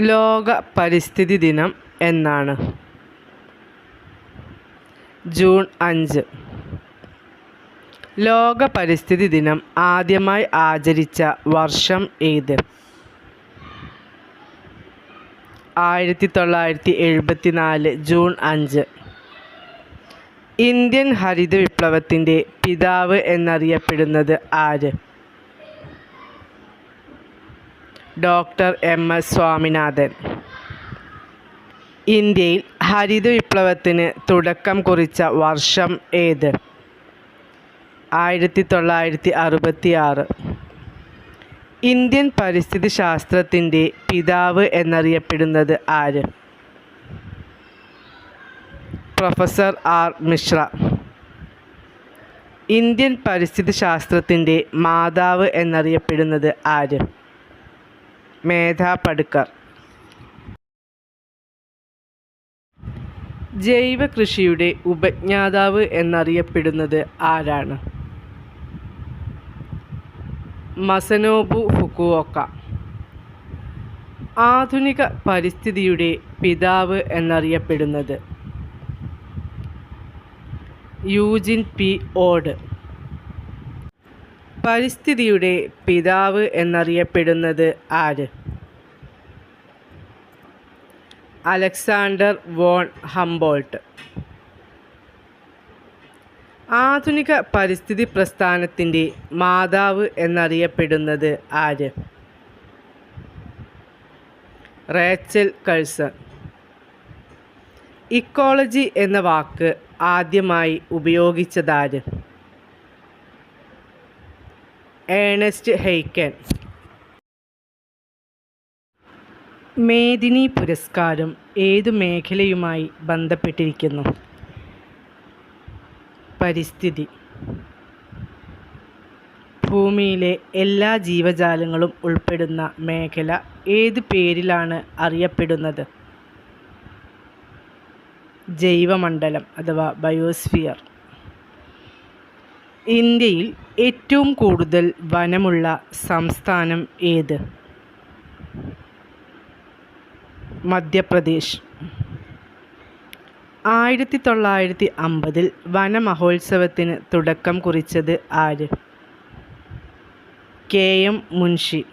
ലോക പരിസ്ഥിതി ദിനം എന്നാണ്. ജൂൺ അഞ്ച്. ലോക പരിസ്ഥിതി ദിനം ആദ്യമായി ആചരിച്ച വർഷം ഏത്? ആയിരത്തി തൊള്ളായിരത്തി എഴുപത്തി നാല് ജൂൺ അഞ്ച്. ഇന്ത്യൻ ഹരിത വിപ്ലവത്തിന്റെ പിതാവ് എന്നറിയപ്പെടുന്നത് ആര്? Doctor M S Swaminathan. ഇന്ത്യയിൽ ഹരിത വിപ്ലവത്തിന് തുടക്കം കുറിച്ച വർഷം ഏത്? ആയിരത്തി തൊള്ളായിരത്തി അറുപത്തി ആറ് ഇന്ത്യൻ പരിസ്ഥിതി ശാസ്ത്രത്തിന്റെ പിതാവ് എന്നറിയപ്പെടുന്നത് ആര്? Professor R Mishra. ഇന്ത്യൻ പരിസ്ഥിതി ശാസ്ത്രത്തിന്റെ മാതാവ് എന്നറിയപ്പെടുന്നത് ആര്? മേധാ പടുക്കർ ജൈവ കൃഷിയുടെ ഉപജ്ഞാതാവ് എന്നറിയപ്പെടുന്നത് ആരാണ്? Masanobu Fukuoka. ആധുനിക പരിസ്ഥിതിയുടെ പിതാവ് എന്നറിയപ്പെടുന്നത് യൂജിൻ പി ഓഡ് പരിസ്ഥിതിയുടെ പിതാവ് എന്നറിയപ്പെടുന്നത് ആര്? Alexander von Humboldt. ആധുനിക പരിസ്ഥിതി പ്രസ്ഥാനത്തിന്റെ മാതാവ് എന്നറിയപ്പെടുന്നത് ആര്? Rachel Curzon. ഇക്കോളജി എന്ന വാക്ക് ആദ്യമായി ഉപയോഗിച്ചതാര്? ഏണസ്റ്റ് ഹെയ്ക്കൻ. മേദിനി പുരസ്കാരം ഏതു മേഖലയുമായി ബന്ധപ്പെട്ടിരിക്കുന്നു? പരിസ്ഥിതി. ഭൂമിയിലെ എല്ലാ ജീവജാലങ്ങളും ഉൾപ്പെടുന്ന മേഖല ഏത് പേരിലാണ് അറിയപ്പെടുന്നത്? ജൈവമണ്ഡലം അഥവാ ബയോസ്ഫിയർ. ഇന്ത്യയിൽ ഏറ്റവും കൂടുതൽ വനമുള്ള സംസ്ഥാനം ഏത്? മധ്യപ്രദേശ്. ആയിരത്തി തൊള്ളായിരത്തി അമ്പതിൽ വനമഹോത്സവത്തിന് തുടക്കം കുറിച്ചത് ആര്? K. M. Munshi.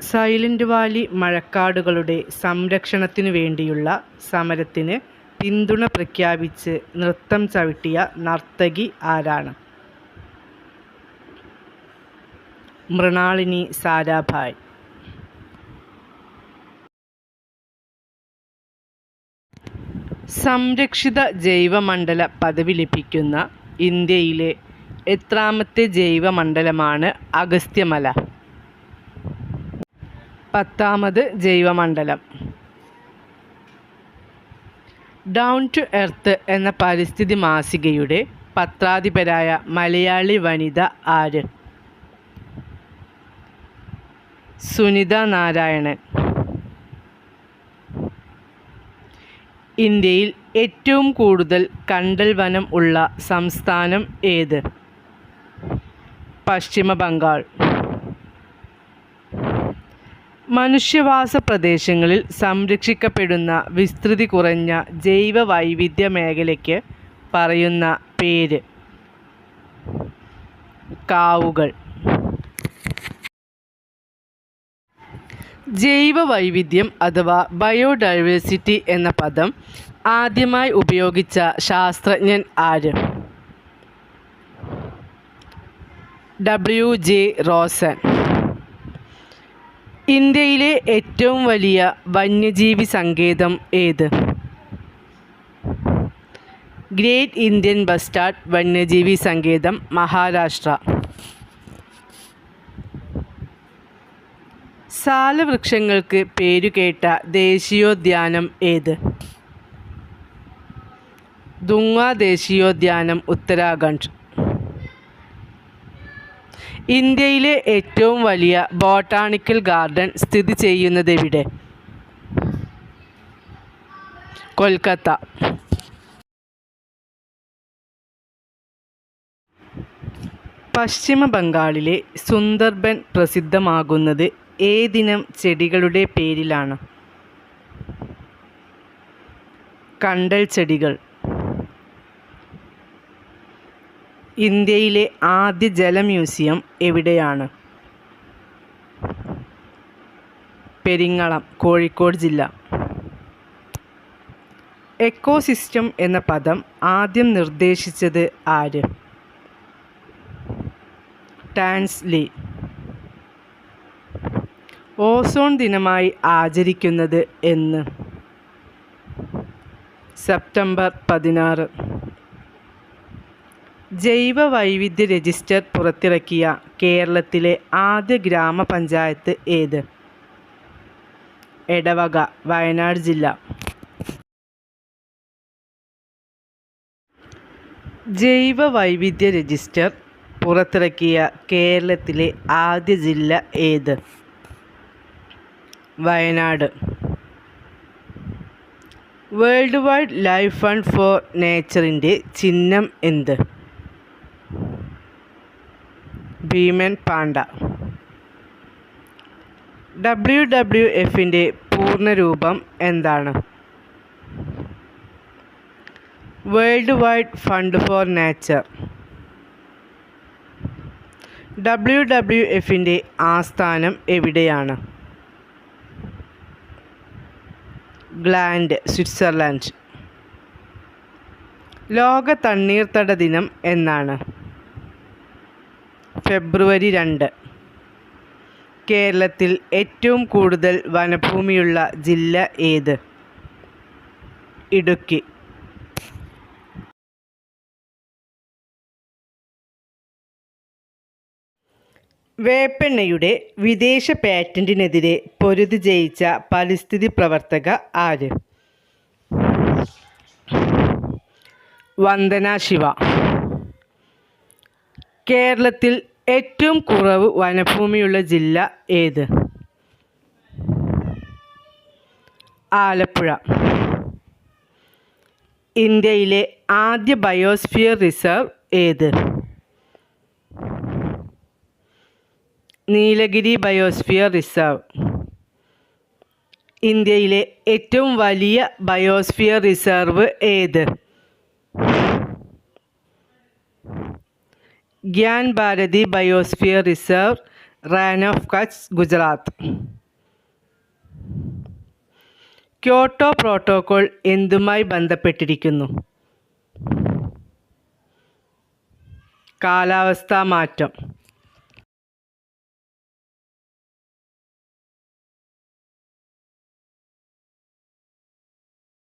Silent valley മഴക്കാടുകളുടെ സംരക്ഷണത്തിനു വേണ്ടിയുള്ള സമരത്തിന് പിന്തുണ പ്രഖ്യാപിച്ച് നൃത്തം ചവിട്ടിയ നർത്തകി ആരാണ്? മൃണാളിനി സാരാഭായ്. സംരക്ഷിത ജൈവമണ്ഡല പദവി ലഭിക്കുന്ന ഇന്ത്യയിലെ എത്രാമത്തെ ജൈവമണ്ഡലമാണ് അഗസ്ത്യമല? പത്താമത് ജൈവമണ്ഡലം. ഡൗൺ ടു എർത്ത് എന്ന പരിസ്ഥിതി മാസികയുടെ പത്രാധിപരായ മലയാളി വനിത ആര്? സുനിത നാരായണൻ. ഇന്ത്യയിൽ ഏറ്റവും കൂടുതൽ കണ്ടൽ വനം ഉള്ള സംസ്ഥാനം ഏത്? പശ്ചിമ ബംഗാൾ മനുഷ്യവാസ പ്രദേശങ്ങളിൽ സംരക്ഷിക്കപ്പെടുന്ന വിസ്തൃതി കുറഞ്ഞ ജൈവ വൈവിധ്യ മേഖലയ്ക്ക് പറയുന്ന പേര് കാവുകൾ. ജൈവ വൈവിധ്യം അഥവാ ബയോഡൈവേഴ്സിറ്റി എന്ന പദം ആദ്യമായി ഉപയോഗിച്ച ശാസ്ത്രജ്ഞൻ ആര്? ഡബ്ല്യു ജെ റോസൻ ഇന്ത്യയിലെ ഏറ്റവും വലിയ വന്യജീവി സങ്കേതം ഏത്? ഗ്രേറ്റ് ഇന്ത്യൻ ബസ്റ്റാർഡ് വന്യജീവി സങ്കേതം മഹാരാഷ്ട്ര. സാലവൃക്ഷങ്ങൾക്ക് പേരുകേട്ട ദേശീയോദ്യാനം ഏത്? ദുങ്ങ ദേശീയോദ്യാനം ഉത്തരാഖണ്ഡ്. ഇന്ത്യയിലെ ഏറ്റവും വലിയ ബോട്ടാണിക്കൽ ഗാർഡൻ സ്ഥിതി ചെയ്യുന്നതെവിടെ? കൊൽക്കത്ത. പശ്ചിമ ബംഗാളിലെ സുന്ദർബൻ പ്രസിദ്ധമാകുന്നത് ഏതിനം ചെടികളുടെ പേരിലാണ്. കണ്ടൽ ചെടികൾ. ഇന്ത്യയിലെ ആദ്യ ജല മ്യൂസിയം എവിടെയാണ്? പെരിങ്ങളം കോഴിക്കോട് ജില്ല. എക്കോസിസ്റ്റം എന്ന പദം ആദ്യം നിർദ്ദേശിച്ചത് ആര്? ടാൻസ്ലി ഓസോൺ ദിനമായി ആചരിക്കുന്നത് എന്ന്. സെപ്റ്റംബർ പതിനാറ്. ജൈവ വൈവിധ്യ രജിസ്റ്റർ പുറത്തിറക്കിയ കേരളത്തിലെ ആദ്യ ഗ്രാമപഞ്ചായത്ത് ഏത്? എടവക വയനാട് ജില്ല. ജൈവ വൈവിധ്യ രജിസ്റ്റർ പുറത്തിറക്കിയ കേരളത്തിലെ ആദ്യ ജില്ല ഏത്? Wayanad. World wide life fund for നേച്ചറിന്റെ ചിഹ്നം എന്ത്? ഭീമൻ പാണ്ഡ. ഡബ്ല്യു ഡബ്ല്യു എഫിന്റെ പൂർണരൂപം എന്താണ്? World wide fund for nature W W എഫിന്റെ ആസ്ഥാനം എവിടെയാണ്? Gland Switzerland. ലോക തണ്ണീർത്തട ദിനം എന്നാണ്. ഫെബ്രുവരി രണ്ട്. കേരളത്തിൽ ഏറ്റവും കൂടുതൽ വനഭൂമിയുള്ള ജില്ല ഏത്? ഇടുക്കി. വേപ്പെണ്ണയുടെ വിദേശ പാറ്റന്റിനെതിരെ പൊരുതി ജയിച്ച പരിസ്ഥിതി പ്രവർത്തക ആര്? വന്ദന ശിവ. കേരളത്തിൽ ഏറ്റവും കുറവ് വനഭൂമിയുള്ള ജില്ല ഏത്? ആലപ്പുഴ. ഇന്ത്യയിലെ ആദ്യ ബയോസ്ഫിയർ റിസർവ് ഏത്? Nilgiri biosphere reserve. ഇന്ത്യയിലെ ഏറ്റവും വലിയ ബയോസ്ഫിയർ റിസർവ് ഏത്? Gyan Bharati biosphere reserve Rann of Kutch Gujarat. Kyoto protocol എന്തുമായി ബന്ധപ്പെട്ടിരിക്കുന്നു? കാലാവസ്ഥാ മാറ്റം.